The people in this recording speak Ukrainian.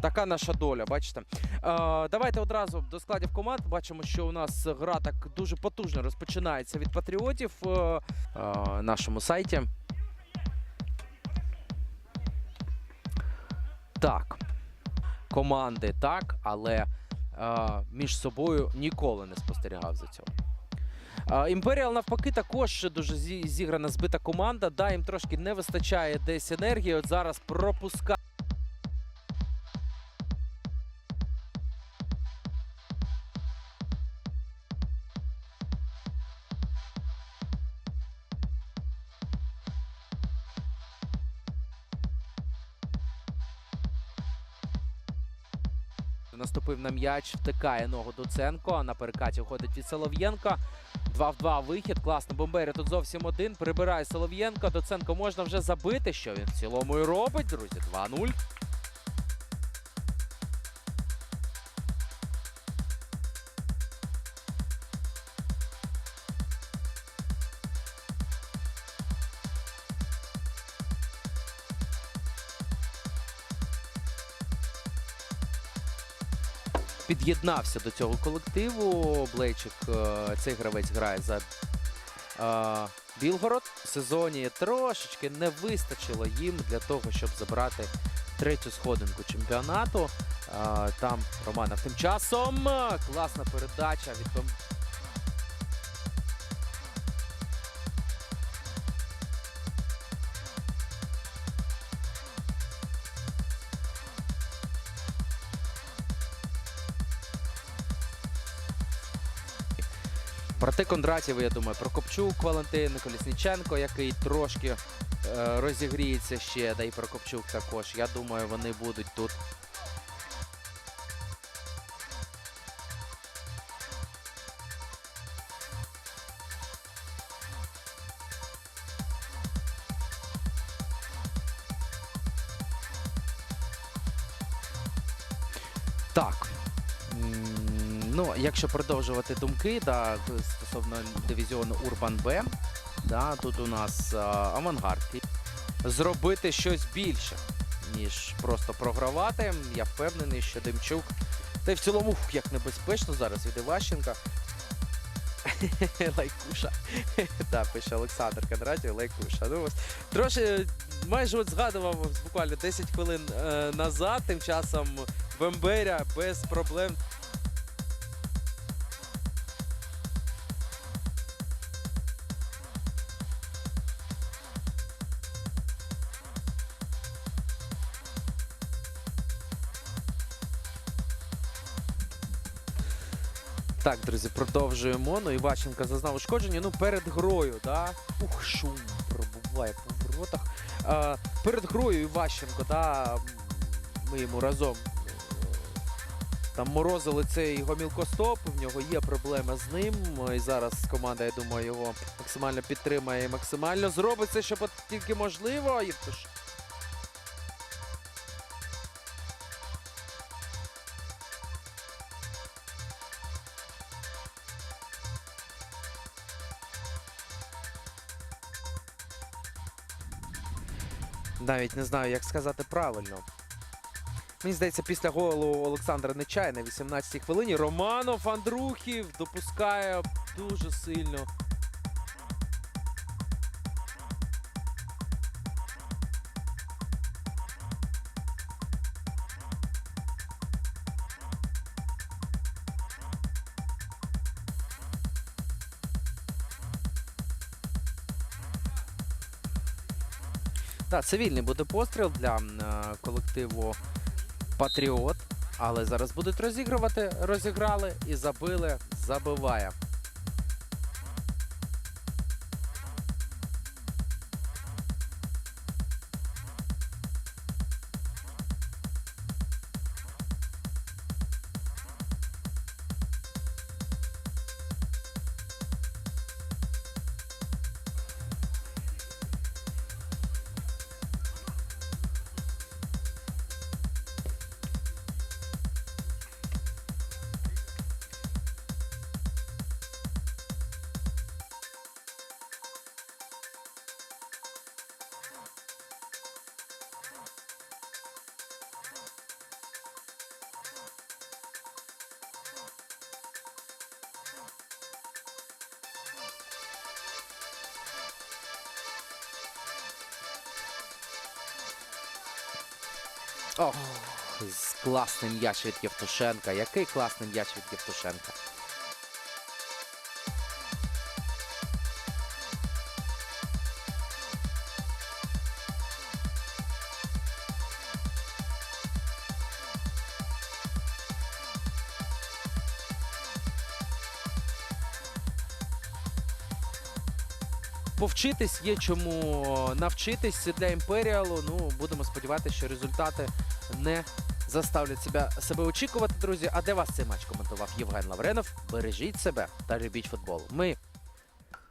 Така наша доля, бачите. Е, давайте одразу до складів команд. Бачимо, що у нас гра так дуже потужно розпочинається від патріотів е, е, нашому сайті. Так. Команди так, але між собою ніколи не спостерігав за цього. Імперіал навпаки також дуже зіграна збита команда. Да, їм трошки не вистачає десь енергії. От зараз пропускає. Наступив на м'яч, втикає ногу Доценко. На перекаті входить від Солов'єнка. 2 в 2 вихід. Класно. Бомбері тут зовсім один. Прибирає Солов'єнко. Доценко можна вже забити. Що він в цілому і робить, друзі. 2-0. Під'єднався до цього колективу. Блейчик, е, цей гравець грає за е, Білгород. В сезоні трошечки не вистачило їм для того, щоб забрати третю сходинку чемпіонату. Е, Там Романов тим часом. Класна передача від Проти Кондратєва, я думаю, Прокопчук, Валентин, Колісніченко, який трошки е, розігріється ще, да і Прокопчук також. Я думаю, вони будуть тут. Так. Ну, якщо продовжувати думки, да, стосовно дивізіону Урбан Б, да, тут у нас а, авангард. Зробити щось більше, ніж просто програвати. Я впевнений, що Демчук. Та й в цілому, ух, як небезпечно зараз від Іващенка. Лайкуша. Так, пише Олександр Кондратів, лайкуша. Ну, трошки майже от згадував буквально 10 хвилин е, назад. Тим часом Бемберя без проблем Так, друзі, продовжуємо. Ну, Іващенка зазнав ушкодження. Ну, перед грою, да? Ух, шум пробуває по воротах. А, перед грою Іващенко, да, ми йому разом е, там морозили цей гомілкостоп. В нього є проблема з ним. І зараз команда, я думаю, його максимально підтримає і максимально зробить все, що тільки можливо. І навіть не знаю, як сказати правильно. Мені здається, після голу Олександра Нечай на 18-й хвилині Романов Андрухів допускає дуже сильно. Так, цивільний буде постріл для е, колективу Патріот. Але зараз будуть розігрувати. Розіграли і забили. Забиває. Ох, з класним від Євтушенка. Який класний від Євтушенка. Повчитись є чому навчитись для імперіалу. Ну, будемо сподіватися, що результати не заставлять себе, себе очікувати, друзі. А де вас цей матч коментував Євген Лавренов? Бережіть себе та любіть футбол. Ми